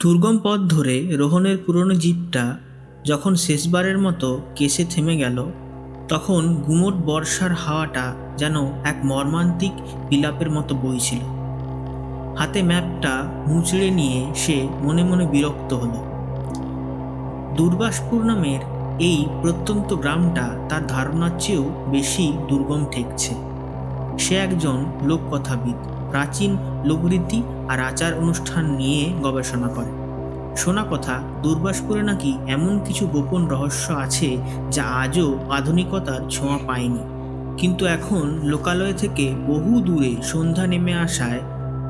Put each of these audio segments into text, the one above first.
দুর্গম পথ ধরে রোহনের পুরনো জিপটা যখন শেষবারের মতো কেসে থেমে গেল, তখন গুমোট বর্ষার হাওয়াটা যেন এক মর্মান্তিক বিলাপের মতো বইছিল। হাতে ম্যাপটা মুচড়ে নিয়ে সে মনে মনে বিরক্ত হলো। দুর্বাসপুর নামের এই প্রত্যন্ত গ্রামটা তার ধারণার চেয়েও বেশি দুর্গম ঠেকছে। সে একজন লোককথাবিদ। প্রাচীন লোকরীতি আর আচার অনুষ্ঠান নিয়ে গবেষণা করে। শোনা কথা, দুর্বাসপুরে নাকি এমন কিছু গোপন রহস্য আছে যা আজও আধুনিকতার ছোঁয়া পায়নি। কিন্তু এখন লোকালয় থেকে বহু দূরে সন্ধ্যা নেমে আসায়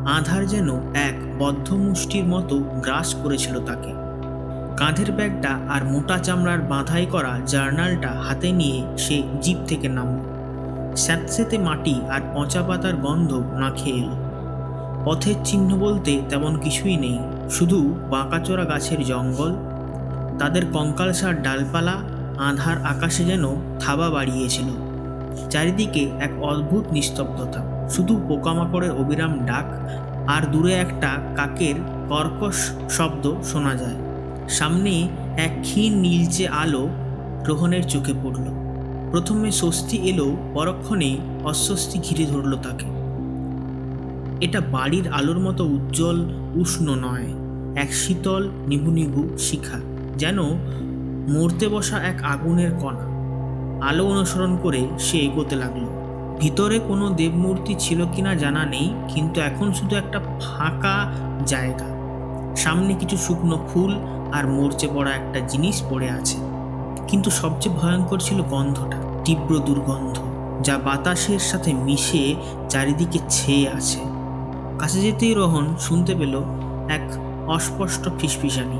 আধার যেন এক বদ্ধ মুষ্টির মতো গ্রাস করেছিল তাকে। কাঁধের ব্যাগটা আর মোটা চামড়ার বাঁধাই করা জার্নালটা হাতে নিয়ে সে জিপ থেকে নামল। স্যাঁতস্যাঁতে মাটি আর পচা পাতার গন্ধ নাকে এলো। পথের চিহ্ন বলতে তেমন কিছুই নেই, শুধু বাঁকাচোরা গাছের জঙ্গল, তাদের কঙ্কালসার ডালপালা, আধার আকাশে যেন থাবা বাড়িয়েছিল। চারিদিকে এক অদ্ভুত নিস্তব্ধতা, শুধু পোকামাকড়ের অবিরাম ডাক আর দূরে একটা কাকের কর্কশ শব্দ শোনা যায়। সামনে এক ক্ষীণ নীলচে আলো রোহনের চোখে পড়ল। প্রথমে স্বস্তি এলো পরক্ষণেই অস্বস্তি ঘিরে ধরল তাকে। এটা বাড়ির আলোর মতো উজ্জ্বল, উষ্ণ নয়, এক শীতল নিভু নিভু শিখা, যেন মরতে বসা এক আগুনের কণা। আলো অনুসরণ করে সে এগোতে লাগল। ভিতরে কোনো দেবমূর্তি ছিল কিনা জানা নেই, কিন্তু এখন শুধু একটা ফাঁকা জায়গা। সামনে কিছু শুকনো ফুল আর মরচে পড়া একটা জিনিস পড়ে আছে। কিন্তু সবচেয়ে ভয়ঙ্কর ছিল গন্ধটা, তীব্র দুর্গন্ধ, যা বাতাসের সাথে মিশে চারিদিকে ছেয়ে আছে। কাছে যেতেই রোহন শুনতে পেল এক অস্পষ্ট ফিসফিসানি।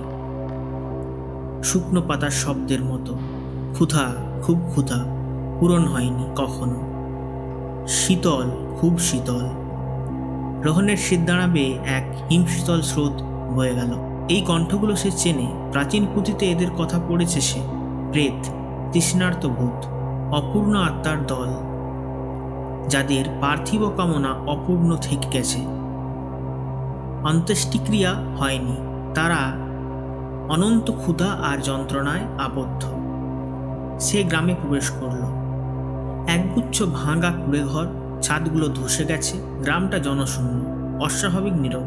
শুকনো পাতার শব্দের মতো, ক্ষুধা, খুব ক্ষুধা, পূরণ হয়নি কখনো। শীতল, খুব শীতল। রোহনের দাঁড়াবে এক হিমশীতল স্রোত বয়ে গেল। এই কণ্ঠগুলো সে চেনে, প্রাচীন পুঁথিতে এদের কথা পড়েছে সে। প্রেত, তৃষ্ণার্ত ভূত, অপূর্ণ আত্মার দল, যাদের পার্থিব কামনা অপূর্ণ থেকে গেছে। অন্ত্যেষ্টিক্রিয়া হয়নি, তারা অনন্ত ক্ষুধা আর যন্ত্রণায় আবদ্ধ। সে গ্রামে প্রবেশ করল। একগুচ্ছ ভাঙা কুড়ে ঘর ছাদগুলো ধসে গেছে, গ্রামটা জনশূন্য, অস্বাভাবিক নীরব।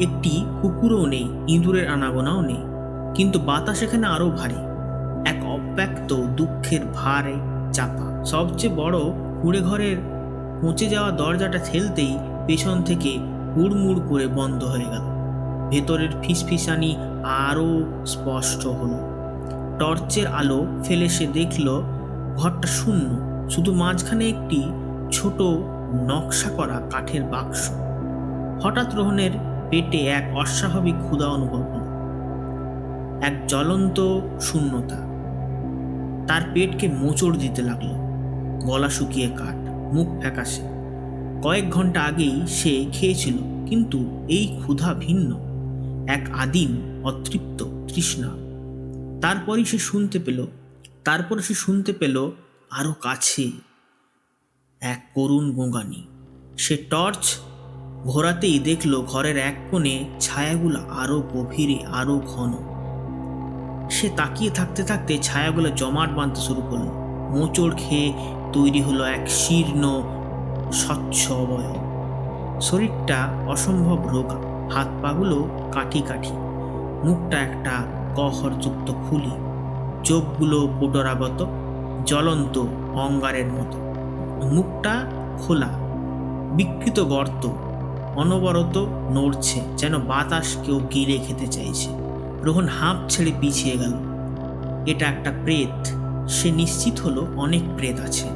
একটি কুকুরও নেই, ইঁদুরের আনাগোনাও নেই, কিন্তু বাতাস এখানে আরও ভারী। এক দুঃখের ভারে চাপা। সবচেয়ে বড় কুড়ে ঘরের পচে যাওয়া দরজাটা ঠেলতেই পেছন থেকে হুড়মুড় করে বন্ধ হয়ে গেল। ভেতরের ফিসফিসানি আরও স্পষ্ট হলো। টর্চের আলো ফেলে সে দেখল, ঘরটা শূন্য, শুধু মাঝখানে একটি ছোট নকশা করা কাঠের বাক্স। হঠাৎ রোহনের পেটে এক অস্বাভাবিক ক্ষুধা অনুভব হল। এক জ্বলন্ত শূন্যতা। তার পেটকে মোচড় দিতে লাগল। গলা শুকিয়ে কাঠ, মুখ ফ্যাকাশে। কয়েক ঘণ্টা আগেই সে খেয়েছিল, কিন্তু এই ক্ষুধা ভিন্ন। এক আদিম, অতৃপ্ত তৃষ্ণা। তারপরই সে শুনতে পেল, তারপর সে শুনতে পেল আরও কাছে এক করুণ গোঙানি সে টর্চ ঘোরাতেই দেখল ঘরের এক কোণে ছায়াগুলো আরও গভীরে আরও ঘন। সে তাকিয়ে থাকতে থাকতে ছায়াগুলো জমাট বাঁধতে শুরু করল। মোচড় খেয়ে তৈরি হলো এক শীর্ণ, স্বচ্ছ অবয়ব। শরীরটা অসম্ভব রোগা, হাত পাগুলো কাঠি কাঠি। মুখটা একটা গহরযুক্ত খুলি। চোখগুলো পোটরাগত জ্বলন্ত অঙ্গারের মতো। মুখটা খোলা, বিকৃত গর্ত, অনবরত নড়ছে যেন বাতাস কেউ গিলে খেতে চাইছে। রোহন হাঁপ ছেড়ে পিছিয়ে গেল। এটা একটা প্রেত। সে নিশ্চিত হলো অনেক প্রেত আছে।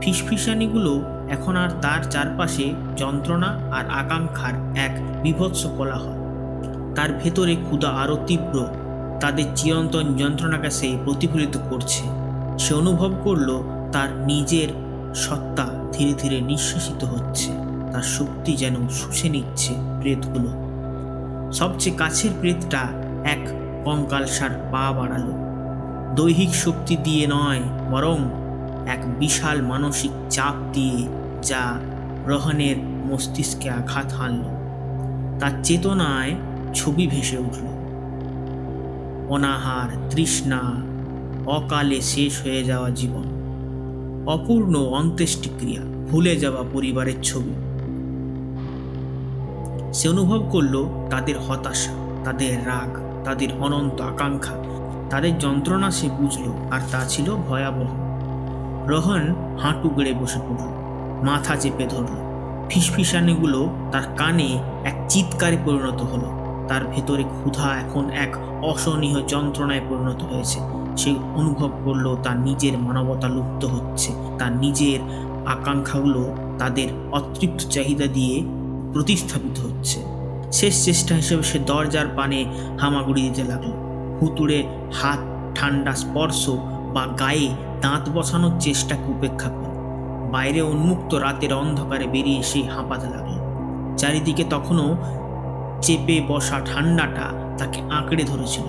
ফিসফিসানিগুলো এখন আর তার চারপাশে যন্ত্রণা আর আকাঙ্ক্ষার এক বিভৎস কোলাহল। তার ভেতরে ক্ষুধা আরও তীব্র। তাদের চিরন্তন যন্ত্রণাকে সে প্রতিফলিত করছে। সে অনুভব করল তার নিজের সত্তা ধীরে ধীরে নিঃশ্বাসিত হচ্ছে। তার শক্তি যেন শুষে নিচ্ছে প্রেতগুলো। সবচেয়ে কাছের প্রেতটা এক কঙ্কালসার পা বাড়ালো। দৈহিক শক্তি দিয়ে নয়, বরং এক বিশাল মানসিক চাপ দিয়ে যা রহনের মস্তিষ্কে আঘাত হানল। তার চেতনায় ছবি ভেসে উঠল। অনাহার, তৃষ্ণা, অকালে শেষ হয়ে যাওয়া জীবন, অপূর্ণ অন্ত্যেষ্টিক্রিয়া, ভুলে যাওয়া পরিবারের ছবি। সে অনুভব করল তাদের হতাশা, তাদের রাগ তাদের অনন্ত আকাঙ্ক্ষা। তাদের যন্ত্রণা সে বুঝল, আর তা ছিল ভয়াবহ। রোহন হাঁটু গেড়ে বসে পড়ল, মাথা চেপে ধরল। ফিসফিসানিগুলো তার কানে এক চিৎকারে পরিণত হলো। তার ভেতরে ক্ষুধা এখন এক অসহনীয় যন্ত্রণায় পরিণত হয়েছে। সে অনুভব করল তার নিজের মানবতা লুপ্ত হচ্ছে। তার নিজের আকাঙ্ক্ষাগুলো তাদের অতৃপ্ত চাহিদা দিয়ে প্রতিস্থাপিত হচ্ছে। শেষ চেষ্টা হিসেবে সে দরজার পানে হামাগুড়ি দিতে লাগল। হুতুড়ে হাত ঠান্ডা স্পর্শ বা গায়ে দাঁত বসানোর চেষ্টাকে উপেক্ষা করে। বাইরে উন্মুক্ত রাতের অন্ধকারে বেরিয়ে সে হাঁপাতে লাগল। চারিদিকে তখনও চেপে বসা ঠান্ডাটা তাকে আঁকড়ে ধরেছিল।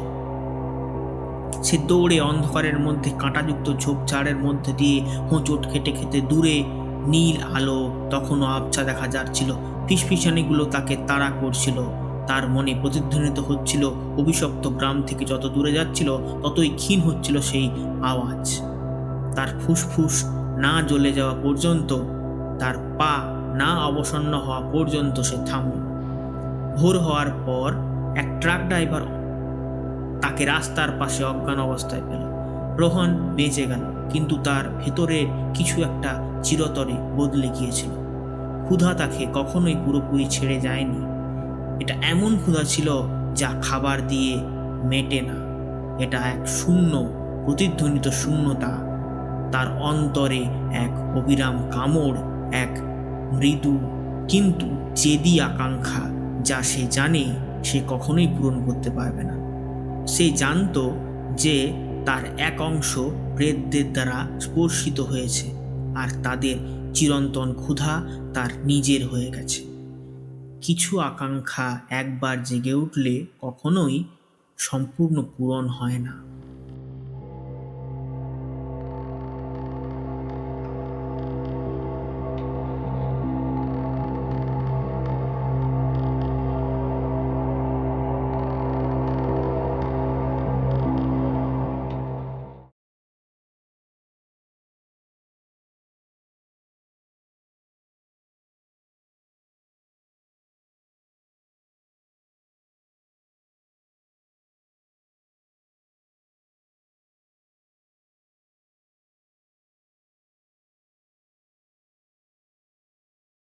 সে দৌড়ে অন্ধকারের মধ্যে কাঁটাযুক্ত ঝোপঝাড়ের মধ্যে দিয়ে হোঁচট খেটে খেতে দূরে নীল আলো তখনও আবছা দেখা যাচ্ছিল ফিসফিসানিগুলো তাকে তাড়া করছিল। তার মনে প্রতিধ্বনিত হচ্ছিল, অভিশপ্ত গ্রাম থেকে যত দূরে যাচ্ছিল, ততই ক্ষীণ হচ্ছিল সেই আওয়াজ। তার ফুসফুস না জ্বলে যাওয়া পর্যন্ত, তার পা না অবসন্ন হওয়া পর্যন্ত সে থামল। ভোর হওয়ার পর এক ট্রাক ড্রাইভার তাকে রাস্তার পাশে অজ্ঞান অবস্থায় পেল। রোহন বেঁচে গেল, কিন্তু তার ভেতরে কিছু একটা চিরতরে বদলে গিয়েছিল। ক্ষুধা তাকে কখনোই পুরোপুরি ছেড়ে যায়নি। এটা এমন ক্ষুধা ছিল যা খাবার দিয়ে মেটে না। এটা এক শূন্য, প্রতিধ্বনিত শূন্যতা। তার অন্তরে এক অবিরাম কামড়, এক মৃদু, কিন্তু জেদি আকাঙ্ক্ষা যা সে জানে সে কখনোই পূরণ করতে পারবে না। সে জানতো যে তার এক অংশ প্রেতদের দ্বারা স্পর্শিত হয়েছে, আর তাদের চিরন্তন ক্ষুধা তার নিজের হয়ে গেছে। কিছু আকাঙ্ক্ষা একবার জেগে উঠলে কখনোই সম্পূর্ণ পূরণ হয় না।